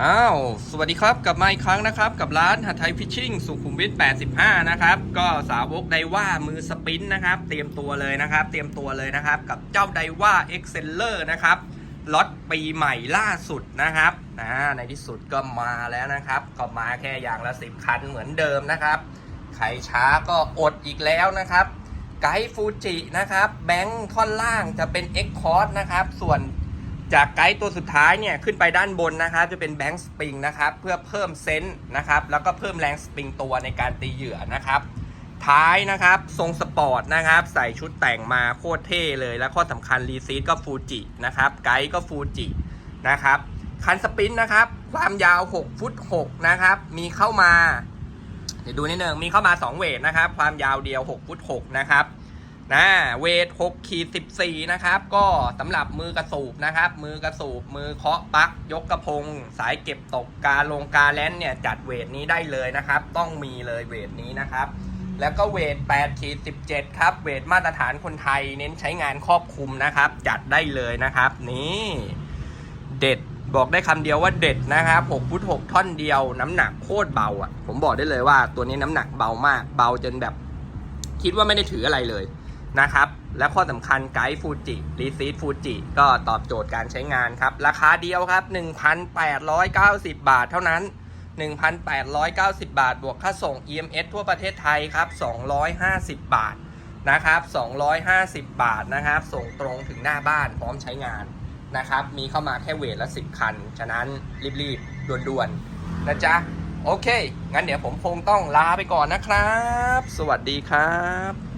อ้าว สวัสดีครับ กลับมาอีกครั้งนะครับ กับร้านหัดไทยฟิชชิ่งสุขุมวิท 85 นะครับ ก็สาวกไดว่ามือสปินนะครับ เตรียมตัวเลยนะครับ เตรียมตัวเลยนะครับ กับเจ้าไดว่าเอ็กเซลเลอร์นะครับ ล็อตปีใหม่ล่าสุดนะครับอ่าในที่สุดก็มาแล้วนะครับ ก็มาแค่อย่างละ 10 คันเหมือนเดิมนะครับ ใครช้าก็อดอีกแล้วนะครับ ไกด์ฟูจินะครับ แบงค์ท่อนล่างจะเป็น X c o r s นะครับ ส่วน จากไกด์ตัวสุดท้ายเนี่ยขึ้นไปด้านบนนะครับจะเป็นแบงค์สปริงนะครับเพื่อเพิ่มเซนส์นะครับแล้วก็เพิ่มแรงสปริงตัวในการตีเหยื่อนะครับท้ายนะครับทรงสปอร์ตนะครับใส่ชุดแต่งมาโคตรเท่เลย และข้อสำคัญรีซีดก็ฟูจินะครับไกด์ก็ฟูจินะครับคันสปรินท์นะครับความยาว 6 ฟุต6นะครับมีเข้ามาเดี๋ยวดูนิดนึงมีเข้ามา 2 เวทนะครับความยาวเดียว 6 ฟุต6นะครับ นะเวท6ขีด14 นะครับ ก็สำหรับมือกระสูบนะครับ มือกระสูบมือเคาะปัก ยกกระพง สายเก็บตกกาลงกาแลนเนี่ย จัดเวทนี้ได้เลยนะครับ ต้องมีเลยเวทนี้นะครับ แล้วก็เวท8ขีด17 ครับ เวทมาตรฐานคนไทยเน้นใช้งานครอบคลุมนะครับ จัดได้เลยนะครับ นี่เด็ดบอกได้คำเดียวว่าเด็ดนะครับ6ฟุต6ท่อนเดียว น้ำหนักโคตรเบาอะ ผมบอกได้เลยว่าตัวนี้น้ำหนักเบามาก เบาจนแบบ คิดว่าไม่ได้ถืออะไรเลย นะครับ และข้อสำคัญไกด์ฟูจิรีซีดฟูจิก็ตอบโจทย์การใช้งานครับ ราคาเดียวครับ 1,890 บาทเท่านั้น 1,890 บาท บวกค่าส่ง EMS ทั่วประเทศไทยครับ 250 บาทนะครับ 250 บาทนะครับ ส่งตรงถึงหน้าบ้านพร้อมใช้งานนะครับ มีเข้ามาแค่เวทละ 10 คัน ฉะนั้นรีบๆด่วนๆนะจ๊ะ โอเค งั้นเดี๋ยวผมคงต้องลาไปก่อนนะครับ สวัสดีครับ